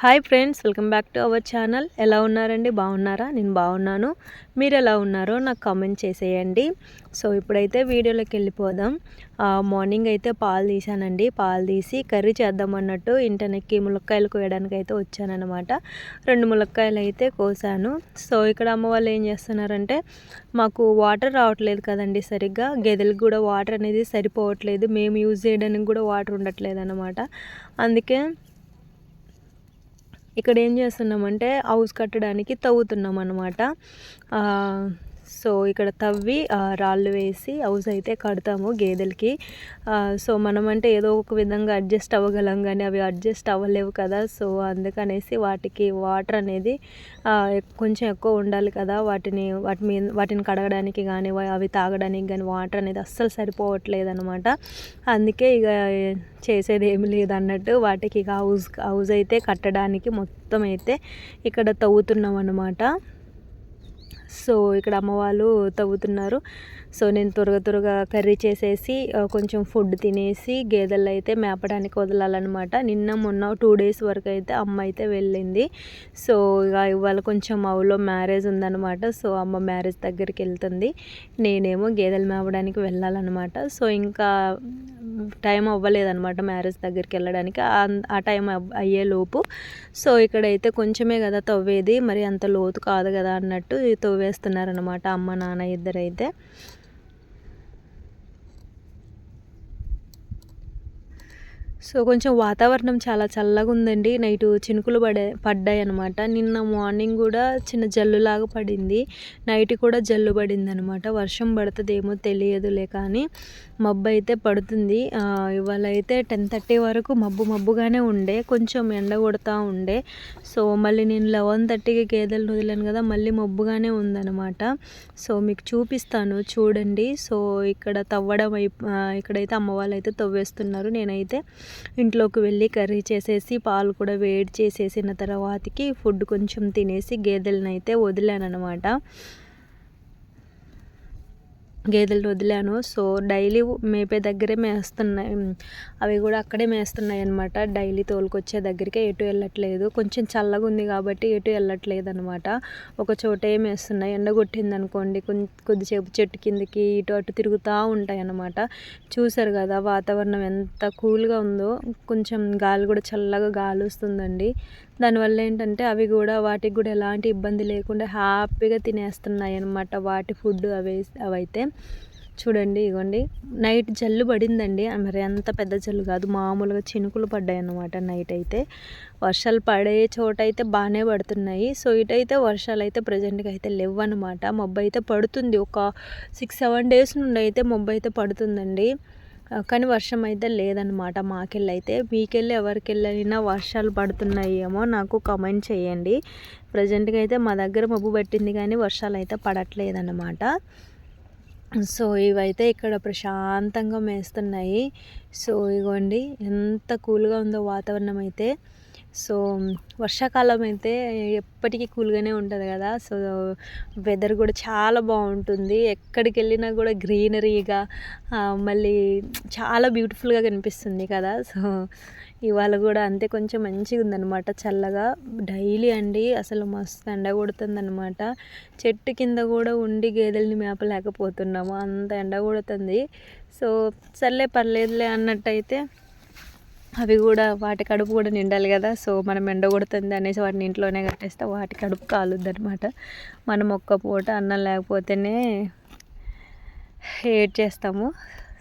Hi friends welcome back to our channel. ఎలా ఉన్నారండి? బాగున్నారా? నేను బాగున్నాను. మీరు ఎలా ఉన్నారో నాకు కామెంట్ చేసేయండి. సో ఇప్పుడైతే వీడియోలోకి వెళ్ళిపోదాం. మార్నింగ్ అయితే పాలు తీసానండి పాలు తీసి కర్రీ చేద్దాం అన్నట్టు ఇంటనెక్కి ములక్కాయలు కోయడానికి అయితే వచ్చానమాట రెండు ములక్కాయలు అయితే కోసాను. సో ఇక్కడ అమ్మ వాళ్ళు ఏం చేస్తున్నారంటే మాకు వాటర్ రావట్లేదు కదండి సరిగ్గా. గెదెలకు కూడా వాటర్ అనేది సరిపోవట్లేదు. మేము యూజ్ చేయడానికి కూడా వాటర్ ఉండట్లేదు అనమాట అందుకే ఇక్కడ ఏం చేస్తున్నామంటే హౌస్ కట్టడానికి తవ్వుతున్నాం అనమాట సో ఇక్కడ తవ్వి రాళ్ళు వేసి హౌస్ అయితే కడతాము గేదెలకి. సో మనం అంటే ఏదో ఒక విధంగా అడ్జస్ట్ అవ్వగలం కానీ అవి అడ్జస్ట్ అవ్వలేవు కదా. సో అందుకనేసి వాటికి వాటర్ అనేది కొంచెం ఎక్కువ ఉండాలి కదా. వాటిని వాటి మీద వాటిని కడగడానికి కానీ అవి తాగడానికి కానీ వాటర్ అనేది అస్సలు సరిపోవట్లేదు అనమాట అందుకే ఇక చేసేది ఏమి లేదు అన్నట్టు వాటికి హౌస్ హౌస్ అయితే కట్టడానికి మొత్తం అయితే ఇక్కడ తవ్వుతున్నాం అనమాట సో ఇక్కడ అమ్మ వాళ్ళు తవ్వుతున్నారు. సో నేను త్వరగా త్వరగా కర్రీ చేసేసి కొంచెం ఫుడ్ తినేసి గేదెలు అయితే మేపడానికి వదలాలన్నమాట. నిన్న మొన్న టూ డేస్ వరకు అయితే అమ్మ అయితే వెళ్ళింది. సో ఇక ఇవాళ కొంచెం అవులో మ్యారేజ్ ఉందన్నమాట. సో అమ్మ మ్యారేజ్ దగ్గరికి వెళ్తుంది. నేనేమో గేదెలు మేపడానికి వెళ్ళాలన్నమాట. సో ఇంకా టైం అవ్వలేదన్నమాట మ్యారేజ్ దగ్గరికి వెళ్ళడానికి. ఆ టైం అయ్యేలోపు సో ఇక్కడైతే కొంచెమే కదా తవ్వేది. మరి అంత లోతు కాదు కదా అన్నట్టు తవ్వేస్తున్నారనమాట అమ్మ నాన్న ఇద్దరైతే. సో కొంచెం వాతావరణం చాలా చల్లగా ఉందండి నైట్ చినుకులు పడే పడ్డాయి అనమాట నిన్న మార్నింగ్ కూడా చిన్న జల్లులాగా పడింది. నైట్ కూడా జల్లు పడింది అనమాట వర్షం పడుతుందేమో తెలియదులే కానీ మబ్బు అయితే పడుతుంది. ఇవాళ అయితే టెన్ థర్టీ వరకు మబ్బు మబ్బుగానే ఉండే. కొంచెం ఎండ కొడతా ఉండే. సో మళ్ళీ నేను లెవెన్ థర్టీకి గేదెలు వదిలాను కదా మళ్ళీ మబ్బుగానే ఉందన్నమాట. సో మీకు చూపిస్తాను చూడండి. సో ఇక్కడ తవ్వడం అయి ఇక్కడైతే అమ్మ వాళ్ళు అయితే తవ్వేస్తున్నారు. నేనైతే ఇంట్లోకి వెళ్ళి కర్రీ చేసేసి పాలు కూడా వేడి చేసేసిన తర్వాతకి ఫుడ్ కొంచెం తినేసి గేదెలను అయితే వదిలాను అనమాట గేదెలు వదిలాను. సో డైలీ మేపే దగ్గరే మేస్తున్నాయి. అవి కూడా అక్కడే మేస్తున్నాయి అనమాట డైలీ తోలుకొచ్చే దగ్గరికి ఎటు వెళ్ళట్లేదు. కొంచెం చల్లగా ఉంది కాబట్టి ఎటు వెళ్ళట్లేదు అనమాట ఒక చోటే మేస్తున్నాయి. ఎండ కొట్టింది అనుకోండి కొద్దిసేపు చెట్టు కిందకి ఇటు అటు తిరుగుతూ ఉంటాయి అనమాట చూసారు కదా వాతావరణం ఎంత కూల్గా ఉందో. కొంచెం గాలి కూడా చల్లగా గాలి వస్తుందండి. దానివల్ల ఏంటంటే అవి కూడా వాటికి కూడా ఎలాంటి ఇబ్బంది లేకుండా హ్యాపీగా తినేస్తున్నాయి అనమాట వాటి ఫుడ్ అవి అవైతే. చూడండి ఇగోండి. నైట్ జల్లు పడిందండి. మరి అంత పెద్ద జల్లు కాదు. మామూలుగా చినుకులు పడ్డాయి అన్నమాట నైట్ అయితే. వర్షాలు పడే చోట అయితే బాగానే పడుతున్నాయి. సో ఇటైతే వర్షాలు అయితే ప్రజెంట్గా అయితే లేవు అనమాట మబ్బు అయితే పడుతుంది. ఒక సిక్స్ సెవెన్ డేస్ నుండి అయితే మబ్బు అయితే పడుతుందండి. కానీ వర్షం అయితే లేదనమాట మాకెళ్ళైతే. మీకెళ్ళి ఎవరికెళ్ళైనా వర్షాలు పడుతున్నాయేమో నాకు కమెంట్ చేయండి. ప్రజెంట్గా అయితే మా దగ్గర మబ్బు పట్టింది కానీ వర్షాలు అయితే పడట్లేదన్నమాట. సో ఇవైతే ఇక్కడ ప్రశాంతంగా మేస్తున్నాయి. సో ఇగోండి ఎంత కూల్గా ఉందో వాతావరణం అయితే సో వర్షాకాలం అయితే ఎప్పటికీ కూల్గానే ఉంటుంది కదా. సో వెదర్ కూడా చాలా బాగుంటుంది. ఎక్కడికి వెళ్ళినా కూడా గ్రీనరీగా మళ్ళీ చాలా బ్యూటిఫుల్గా కనిపిస్తుంది కదా. సో ఇవాళ కూడా అంతే కొంచెం మంచిగా ఉందన్నమాట చల్లగా. డైలీ అండి అసలు మస్తు ఎండ కొడుతుందన్నమాట. చెట్టు కింద కూడా ఉండి గేదెల్ని మేపలేకపోతున్నాము. అంత ఎండ కొడుతుంది. సో సర్లే పర్లేదులే అన్నట్టయితే అవి కూడా వాటి కడుపు కూడా నిండాలి కదా. సో మనం ఎండ కొడుతుంది అనేసి వాటిని ఇంట్లోనే కట్టేస్తే వాటి కడుపు కాలుద్ది అనమాట మనం ఒక్క పూట అన్నం లేకపోతేనే ఏడ్ చేస్తాము.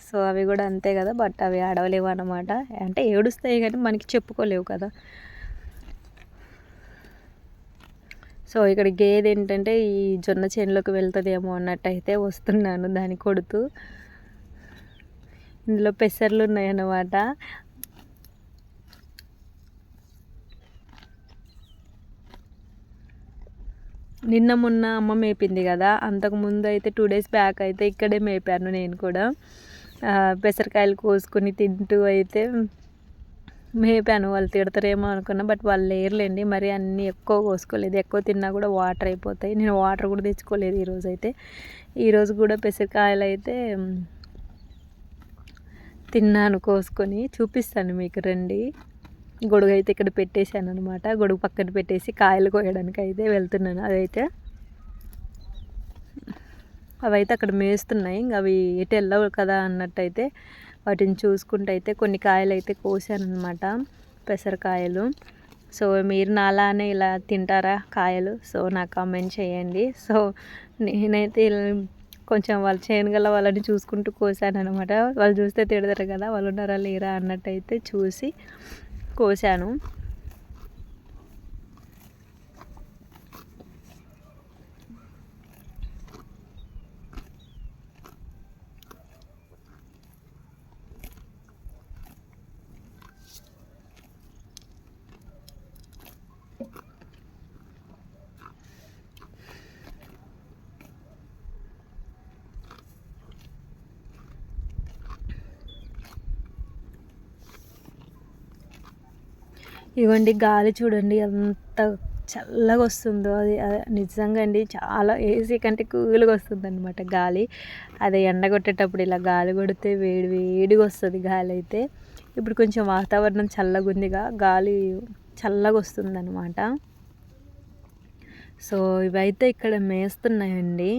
సో అవి కూడా అంతే కదా. బట్ అవి ఆడవలేవు అనమాట అంటే ఏడుస్తాయి కానీ మనకి చెప్పుకోలేవు కదా. సో ఇక్కడ గేదె ఏంటంటే ఈ జొన్న చేనులోకి వెళ్తుందేమో అన్నట్టు అయితే వస్తున్నాను దాన్ని కొడుతూ. ఇందులో పెసర్లు ఉన్నాయన్నమాట. నిన్న మొన్న అమ్మ మేపింది కదా అంతకుముందు అయితే టూ డేస్ బ్యాక్ అయితే ఇక్కడే మేపాను నేను కూడా. పెసరకాయలు కోసుకొని తింటూ అయితే మేపాను వాళ్ళు తిడతారేమో అనుకున్నా బట్ వాళ్ళు లేరులేండి మరి అన్నీ ఎక్కువ కోసుకోలేదు. ఎక్కువ తిన్నా కూడా వాటర్ అయిపోతాయి. నేను వాటర్ కూడా తెచ్చుకోలేదు ఈరోజు అయితే. ఈరోజు కూడా పెసరకాయలు అయితే తిన్నాను కోసుకొని. చూపిస్తాను మీకు రండి. గొడుగు అయితే ఇక్కడ పెట్టేశాను అనమాట గొడుగు పక్కన పెట్టేసి కాయలు కోయడానికి అయితే వెళ్తున్నాను అదైతే. అవైతే అక్కడ మేస్తున్నాయి. ఇంకా అవి ఎటు వెళ్ళవు కదా అన్నట్టయితే వాటిని చూసుకుంటూ అయితే కొన్ని కాయలు అయితే కోసానమాట పెసరకాయలు సో మీరు నాలానే ఇలా తింటారా కాయలు? సో నాకు కామెంట్ చేయండి. సో నేనైతే కొంచెం వాళ్ళు చేయనుగల వాళ్ళని చూసుకుంటూ కోసాను అనమాట వాళ్ళు చూస్తే తిడతారు కదా వాళ్ళు ఉన్నారా లేరా అన్నట్టయితే చూసి కోసాను. ఇవ్వండి గాలి చూడండి ఎంత చల్లగా వస్తుందో. అది నిజంగా అండి చాలా ఏసీ కంటే కూల్గా వస్తుంది అనమాట గాలి. అదే ఎండగొట్టేటప్పుడు ఇలా గాలి కొడితే వేడి వేడిగా వస్తుంది గాలి అయితే. ఇప్పుడు కొంచెం వాతావరణం చల్లగా ఉందిగా గాలి చల్లగా వస్తుంది అనమాట సో ఇవైతే ఇక్కడ మేస్తున్నాయండి.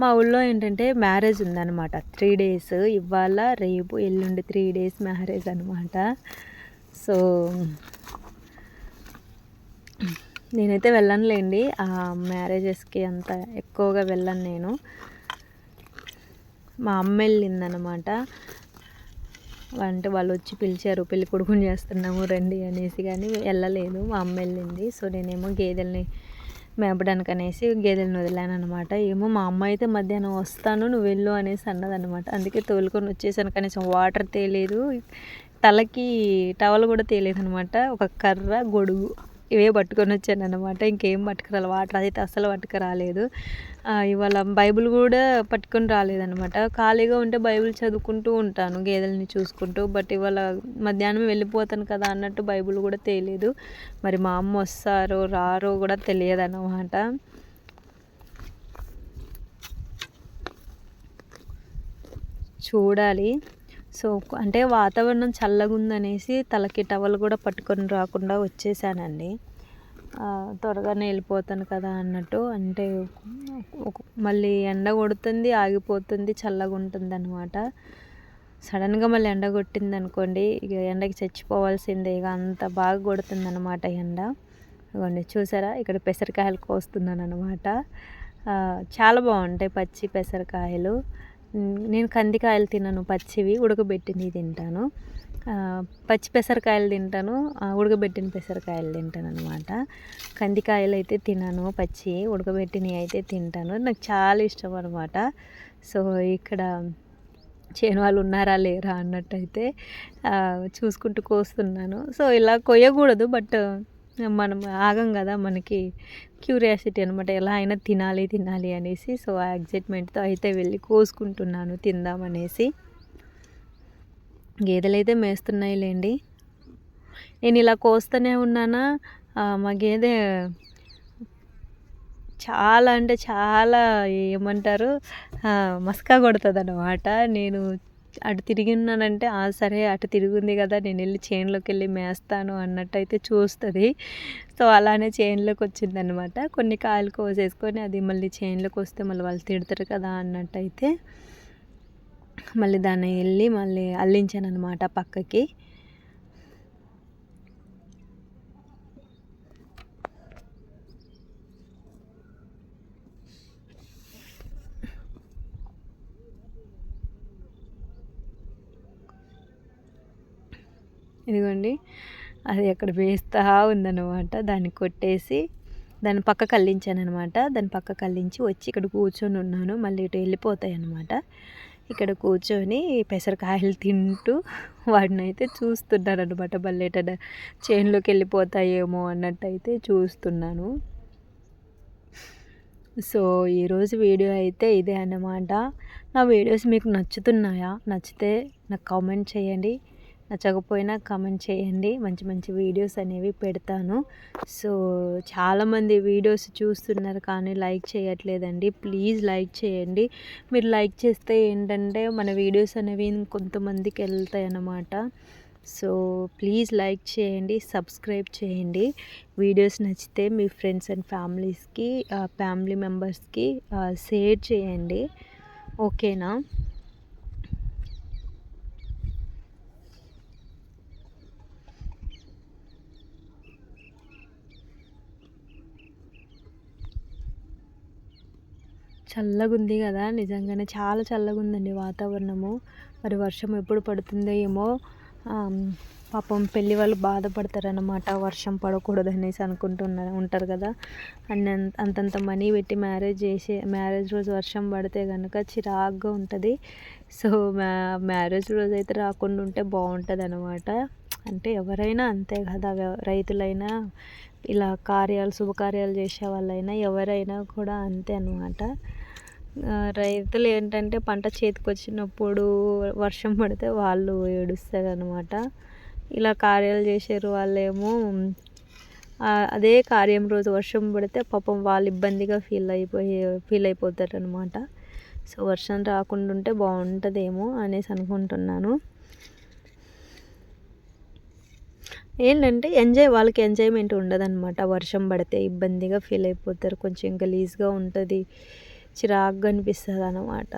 మా ఊళ్ళో ఏంటంటే మ్యారేజ్ ఉందన్నమాట. త్రీ డేస్ ఇవాళ రేపు ఎల్లుండి త్రీ డేస్ మ్యారేజ్ అనమాట సో నేనైతే వెళ్ళనులేండి. ఆ మ్యారేజెస్కి అంత ఎక్కువగా వెళ్ళను నేను. మా అమ్మ వెళ్ళిందనమాట అంటే వాళ్ళు వచ్చి పిలిచారు పెళ్ళి కొడుకుని చేస్తున్నాము రండి అనేసి కానీ వెళ్ళలేదు. మా అమ్మ వెళ్ళింది. సో నేనేమో గేదెల్ని మేపడానికి అనేసి గేదెలను వదిలాను అనమాట ఏమో మా అమ్మ అయితే మధ్యాహ్నం వస్తాను నువ్వు వెళ్ళు అనేసి అన్నదనమాట అందుకే తోలుకొని వచ్చేసాను కనీసం వాటర్ తేలేదు. తలకి టవల్ కూడా తేలేదు అనమాట ఒక కర్ర గొడుగు. ఇవే పట్టుకొని వచ్చాను అనమాట ఇంకేం పట్టుకురాలి వాటర్ అయితే అసలు పట్టుకురాలేదు. ఇవాళ బైబిల్ కూడా పట్టుకొని రాలేదనమాట ఖాళీగా ఉంటే బైబిల్ చదువుకుంటూ ఉంటాను గేదెలని చూసుకుంటూ. బట్ ఇవాళ మధ్యాహ్నం వెళ్ళిపోతాను కదా అన్నట్టు బైబిల్ కూడా తెలియదు మరి మా అమ్మ వస్తారో రారో కూడా తెలియదు అన్నమాట చూడాలి. సో అంటే వాతావరణం చల్లగా ఉందనేసి తలకి టవల్ కూడా పట్టుకొని రాకుండా వచ్చేసానండి. త్వరగానే వెళ్ళిపోతాను కదా అన్నట్టు. అంటే మళ్ళీ ఎండ కొడుతుంది ఆగిపోతుంది చల్లగా ఉంటుంది అనమాట సడన్గా మళ్ళీ ఎండ కొట్టింది అనుకోండి ఇక ఎండకి చచ్చిపోవాల్సిందే. ఇక అంత బాగా కొడుతుంది అనమాట ఎండ. ఇవ్వండి చూసారా? ఇక్కడ పెసరకాయలు కోస్తున్నాను అనమాట చాలా బాగుంటాయి పచ్చి పెసరకాయలు. నేను కందికాయలు తినను పచ్చివి ఉడకబెట్టినవి తింటాను. పచ్చి పెసరకాయలు తింటాను ఉడకబెట్టిన పెసరకాయలు తింటాను అనమాట కందికాయలు అయితే తినను పచ్చి ఉడకబెట్టినవి అయితే తింటాను. నాకు చాలా ఇష్టం అనమాట సో ఇక్కడ చేను వాళ్ళు ఉన్నారా లేరా అన్నట్టయితే చూసుకుంటూ కోస్తున్నాను. సో ఇలా కొయ్యకూడదు బట్ మనం ఆగం కదా మనకి క్యూరియాసిటీ అనమాట ఎలా అయినా తినాలి తినాలి అనేసి సో ఆ ఎగ్జైట్మెంట్తో అయితే వెళ్ళి కోసుకుంటున్నాను తిందామనేసి గేదెలు అయితే మేస్తున్నాయి లేండి నేను ఇలా కోస్తూనే ఉన్నానా? మా గేదె చాలా అంటే చాలా ఏమంటారు? మస్కా కొడుతుంది అనమాట నేను అటు తిరిగి ఉన్నానంటే సరే అటు తిరిగింది కదా నేను వెళ్ళి చేన్లోకి వెళ్ళి మేస్తాను అన్నట్టు అయితే చూస్తుంది. సో అలానే చేన్లోకి వచ్చిందనమాట కొన్ని కాయలు కోసేసుకొని అది మళ్ళీ చేన్లోకి వస్తే మళ్ళీ వాళ్ళు తిడతారు కదా అన్నట్టయితే మళ్ళీ దాన్ని వెళ్ళి మళ్ళీ అల్లించాను అనమాట పక్కకి. ఇదిగోండి. అది అక్కడ వేస్తూ ఉందన్నమాట. దాన్ని కొట్టేసి దాన్ని పక్క కల్లించాను అనమాట దాన్ని పక్క కల్లించి వచ్చి ఇక్కడ కూర్చొని ఉన్నాను. మళ్ళీ ఇటు వెళ్ళిపోతాయి అనమాట ఇక్కడ కూర్చొని పెసరకాయలు తింటూ వాడిని అయితే చూస్తున్నాను అనమాట బల్లెట చేనులోకి వెళ్ళిపోతాయేమో అన్నట్టు అయితే చూస్తున్నాను. సో ఈరోజు వీడియో అయితే ఇదే అన్నమాట. నా వీడియోస్ మీకు నచ్చుతున్నాయా? నచ్చితే నాకు కామెంట్ చేయండి. నచ్చకపోయినా కమెంట్ చేయండి. మంచి మంచి వీడియోస్ అనేవి పెడతాను. సో చాలామంది వీడియోస్ చూస్తున్నారు కానీ లైక్ చేయట్లేదండి. ప్లీజ్ లైక్ చేయండి. మీరు లైక్ చేస్తే ఏంటంటే మన వీడియోస్ అనేవి కొంతమందికి వెళ్తాయి అన్నమాట. సో ప్లీజ్ లైక్ చేయండి సబ్స్క్రైబ్ చేయండి. వీడియోస్ నచ్చితే మీ ఫ్రెండ్స్ అండ్ ఫ్యామిలీస్కి ఫ్యామిలీ మెంబర్స్కి షేర్ చేయండి. ఓకేనా చల్లగా ఉంది కదా నిజంగానే. చాలా చల్లగా ఉందండి వాతావరణము. మరి వర్షం ఎప్పుడు పడుతుందో ఏమో పాపం పెళ్ళి వాళ్ళు బాధపడతారనమాట వర్షం పడకూడదు అనేసి అనుకుంటున్నారు ఉంటారు కదా. అండ్ అంతంత మనీ పెట్టి మ్యారేజ్ చేసి మ్యారేజ్ రోజు వర్షం పడితే కనుక చిరాగ్గా ఉంటుంది. సో మ్యా మ్యారేజ్ రోజు అయితే రాకుండా ఉంటే బాగుంటుంది అనమాట అంటే ఎవరైనా అంతే కదా రైతులైనా ఇలా కార్యాలు శుభకార్యాలు చేసే వాళ్ళైనా ఎవరైనా కూడా అంతే అనమాట రైతులు ఏంటంటే పంట చేతికి వచ్చినప్పుడు వర్షం పడితే వాళ్ళు ఏడుస్తారు అనమాట ఇలా కార్యాలు చేసారు వాళ్ళేమో అదే కార్యం రోజు వర్షం పడితే పాపం వాళ్ళు ఇబ్బందిగా ఫీల్ అయిపోయి ఫీల్ అయిపోతారు అనమాట సో వర్షం రాకుండా ఉంటే బాగుంటుందేమో అనేసి అనుకుంటున్నాను. ఏంటంటే ఎంజాయ్ వాళ్ళకి ఎంజాయ్మెంట్ ఉండదన్నమాట. వర్షం పడితే ఇబ్బందిగా ఫీల్ అయిపోతారు. కొంచెం గలీజ్గా ఉంటుంది. చిరాకుగా అనిపిస్తుంది అన్నమాట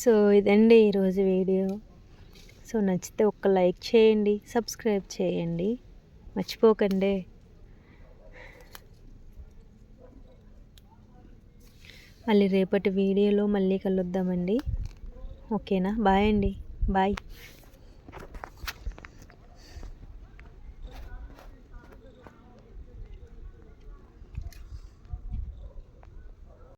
సో ఇదండి ఈరోజు వీడియో. సో నచ్చితే ఒక్క లైక్ చేయండి సబ్స్క్రైబ్ చేయండి. మర్చిపోకండి. మళ్ళీ రేపటి వీడియోలో మళ్ళీ కలుద్దామండి. ఓకేనా? బాయ్ అండి. బాయ్.